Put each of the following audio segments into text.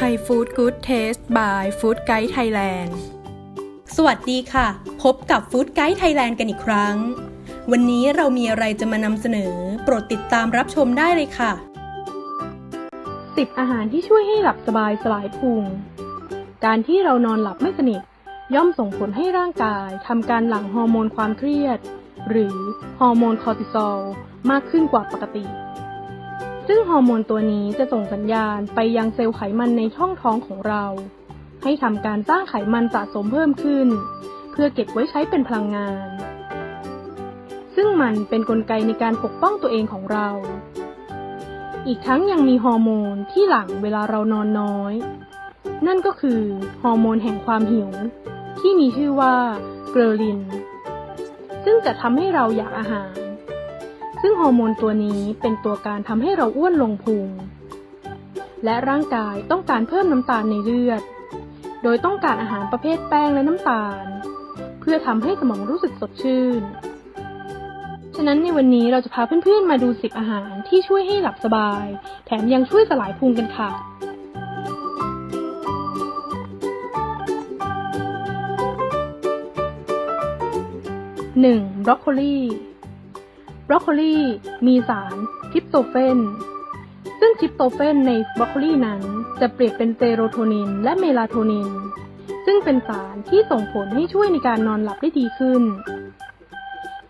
ไทยฟู้ดกู๊ดเทสบายฟู้ดไกด์ไทยแลนด์สวัสดีค่ะ พบกับฟู้ดไกด์ไทยแลนด์กันอีกครั้ง วันนี้เรามีอะไรจะมานำเสนอ โปรดติดตามรับชมได้เลยค่ะ 10 อาหารที่ช่วยให้หลับสบายสลายพุง การที่เรานอนหลับไม่สนิท ย่อมส่งผลให้ร่างกายทำการหลั่งฮอร์โมนความเครียด หรือฮอร์โมนคอร์ติซอลมากขึ้นกว่าปกติ ซึ่งฮอร์โมนตัวนี้จะส่งสัญญาณไปยังเซลล์ไขมันในช่องท้องของเรา ให้ทำการสร้างไขมันสะสมเพิ่มขึ้น เพื่อเก็บไว้ใช้เป็นพลังงาน ซึ่งมันเป็นนกลไกในการปกป้องตัวเองของเรา อีกทั้งยังมีฮอร์โมนที่หลั่งเวลาเรานอนน้อย นั่นก็คือฮอร์โมนแห่งความหิว ที่มีชื่อว่าเกรลิน ซึ่งจะทำให้เราอยากอาหาร ซึ่งฮอร์โมนตัวนี้เป็นตัวการทำให้เราอ้วนลงพุง และร่างกายต้องการเพิ่มน้ำตาลในเลือด โดยต้องการอาหารประเภทแป้งและน้ำตาล เพื่อทำให้สมองรู้สึกสดชื่น ฉะนั้นในวันนี้เราจะพาเพื่อนๆมาดู 10 อาหารที่ช่วยให้หลับสบาย แถมยังช่วยสลายพุงกันค่ะ 1. บรอกโคลี บรอกโคลีมีสารทริปโตเฟน ซึ่งทริปโตเฟนในบรอกโคลีนั้นจะเปรียบเป็นเซโรโทนินและเมลาโทนิน ซึ่งเป็นสารที่ส่งผลให้ช่วยในการนอนหลับได้ดีขึ้น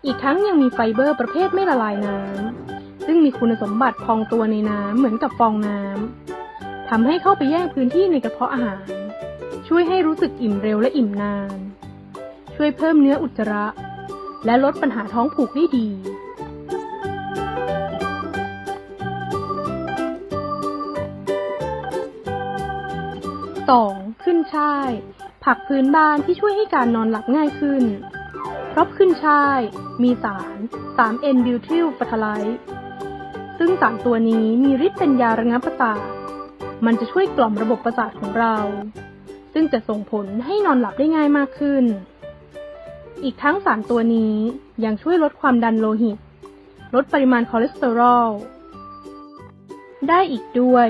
อีกทั้งยังมีไฟเบอร์ประเภทไม่ละลายน้ำ ซึ่งมีคุณสมบัติพองตัวในน้ำเหมือนกับฟองน้ำทำให้เข้าไปแย่งพื้นที่ในกระเพาะอาหาร ช่วยให้รู้สึกอิ่มเร็วและอิ่มนาน ช่วยเพิ่มเนื้ออุจจาระ และลดปัญหาท้องผูกได้ดี 2. ขึ้นช่าย ผักพื้นบ้านที่ช่วยให้การนอนหลับง่ายขึ้น เพราะขึ้นช่าย มีสาร 3N บิวทิลฟ a ทไลท์ซึ่งสารตัวนี้มีฤทธิ์เป็นยาระงับประสาท มันจะช่วยกล่อมระบบประสาทของเรา ซึ่งจะส่งผลให้นอนหลับได้ง่ายมากขึ้น อีกทั้งสารตัวนี้ยังช่วยลดความดันโลหิต ลดปริมาณคอเลสเตอรอล ได้อีกด้วย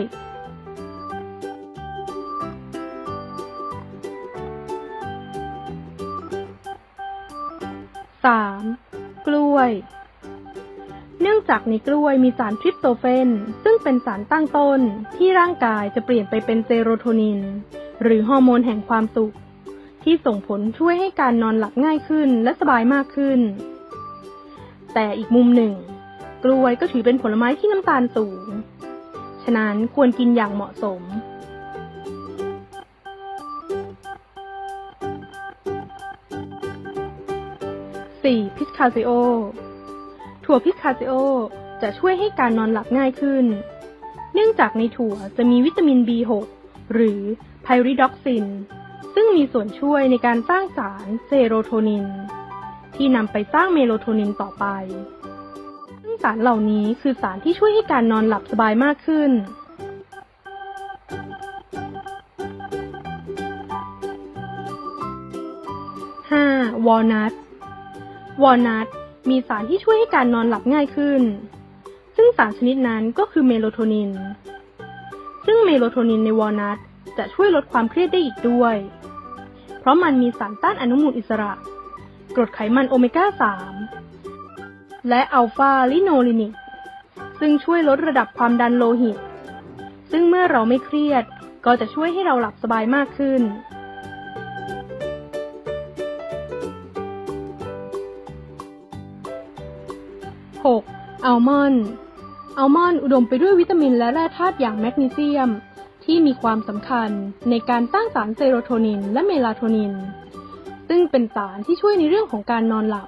3. กล้วย เนื่องจากในกล้วยมีสารทริปโตเฟน ซึ่งเป็นสารตั้งต้นที่ร่างกายจะเปลี่ยนไปเป็นเซโรโทนิน หรือฮอร์โมนแห่งความสุข ที่ส่งผลช่วยให้การนอนหลับง่ายขึ้นและสบายมากขึ้น แต่อีกมุมหนึ่ง กล้วยก็ถือเป็นผลไม้ที่น้ำตาลสูง ฉะนั้นควรกินอย่างเหมาะสม 4. พิสคาซิโอ ถั่วพิสคาซิโอจะช่วยให้การนอนหลับง่ายขึ้น เนื่องจากในถั่วจะมีวิตามิน B6 หรือไพริดอกซิน ซึ่งมีส่วนช่วยในการสร้างสารเซโรโทนิน ที่นำไปสร้างเมโลโทนินต่อไป ซึ่งสารเหล่านี้คือสารที่ช่วยให้การนอนหลับสบายมากขึ้นวอลนัท วอลนัทมีสารที่ช่วยให้การนอนหลับง่ายขึ้น ซึ่งสารชนิดนั้นก็คือเมโลโทนิน ซึ่งเมโลโทนินในวอลนัทจะช่วยลดความเครียดได้อีกด้วย เพราะมันมีสารต้านอนุมูลอิสระ กรดไขมันโอเมก้า 3 และอัลฟาลิโนลินิก ซึ่งช่วยลดระดับความดันโลหิต ซึ่งเมื่อเราไม่เครียดก็จะช่วยให้เราหลับสบายมากขึ้น 6. อัลมอนด์อัลมอนด์อุดมไปด้วยวิตามินและแร่ธาตุอย่างแมกนีเซียม ที่มีความสำคัญในการสร้างสารเซโรโทนินและเมลาโทนิน ซึ่งเป็นสารที่ช่วยในเรื่องของการนอนหลับ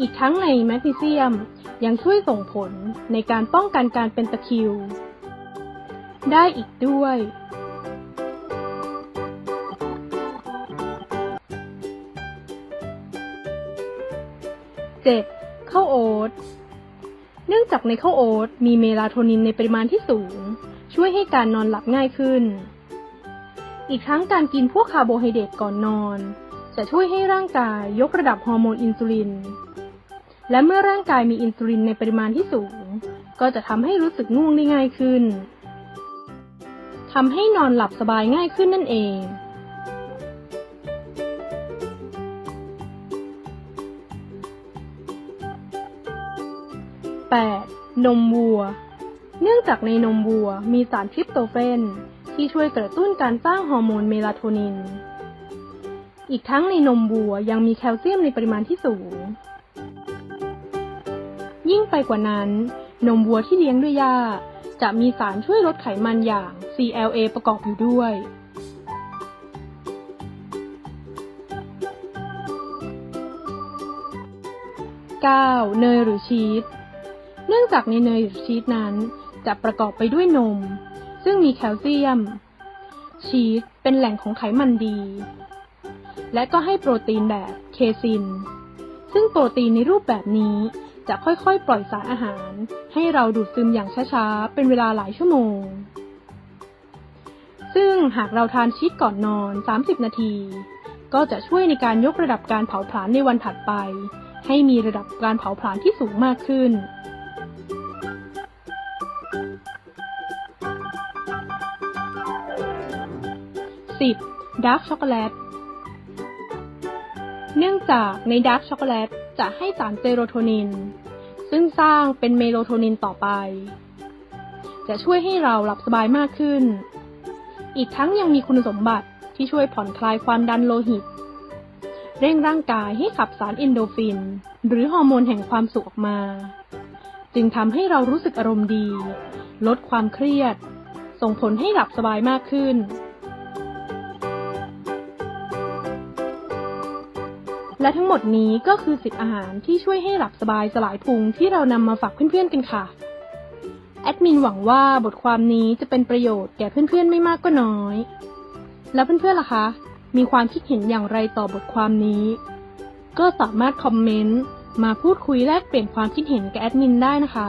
อีกทั้งในแมกนีเซียมยังช่วยส่งผลในการป้องกันการเป็นตะคริว ได้อีกด้วย 7. ข้าวโอ๊ตเนื่องจากในข้าวโอ๊ตมีเมลาโทนินในปริมาณที่สูง ช่วยให้การนอนหลับง่ายขึ้น อีกทั้งการกินพวกคาร์โบไฮเดรตก่อนนอน จะช่วยให้ร่างกายยกระดับฮอร์โมนอินซูลิน และเมื่อร่างกายมีอินซูลินในปริมาณที่สูง ก็จะทำให้รู้สึกง่วงได้ง่ายขึ้นททำให้นอนหลับสบายง่ายขึ้นนั่นเอง 8. นมวัว เนื่องจากในนมวัวมีสารทริปโตเฟนที่ช่วยกระตุ้นการสร้างฮอร์โมนเมลาโทนิน อีกทั้งในนมวัวยังมีแคลเซียมในปริมาณที่สูง ยิ่งไปกว่านั้น นมวัวที่เลี้ยงด้วยหญ้าจะมีสารช่วยลดไขมันอย่าง CLA ประกอบอยู่ด้วย 9. เนยหรือชีส เนื่องจากในเนยหรือชีสนั้นจะประกอบไปด้วยนม ซึ่งมีแคลเซียม ชีสเป็นแหล่งของไขมันดี และก็ให้โปรตีนแบบเคซิน ซึ่งโปรตีนในรูปแบบนี้จะค่อยๆ ปล่อยสารอาหาร ให้เราดูดซึมอย่างช้าๆ เป็นเวลาหลายชั่วโมง ซึ่งหากเราทานชีสก่อนนอน 30 นาที ก็จะช่วยในการยกระดับการเผาผลาญในวันถัดไป ให้มีระดับการเผาผลาญที่สูงมากขึ้น 10. ดาร์กช็อกโกแลต เนื่องจากในดาร์กช็อกโกแลตจะให้สารเซโรโทนิน ซึ่งสร้างเป็นเมโลโทนินต่อไป จะช่วยให้เราหลับสบายมากขึ้น อีกทั้งยังมีคุณสมบัติที่ช่วยผ่อนคลายความดันโลหิต เร่งร่างกายให้ขับสารเอนโดฟิน หรือฮอร์โมนแห่งความสุขออกมา จึงทำให้เรารู้สึกอารมณ์ดี ลดความเครียด ส่งผลให้หลับสบายมากขึ้น และทั้งหมดนี้ก็คือสิทธิอาหารที่ช่วยให้หลับสบายสลายพุงที่เรานำมาฝากเพื่อนๆกันค่ะ แอดมินหวังว่าบทความนี้จะเป็นประโยชน์แก่เพื่อนๆไม่มากก็น้อย แล้วเพื่อนๆล่ะคะ มีความคิดเห็นอย่างไรต่อบทความนี้ ก็สามารถคอมเมนต์มาพูดคุยแลกเปลี่ยนความคิดเห็นกับแอดมินได้นะคะ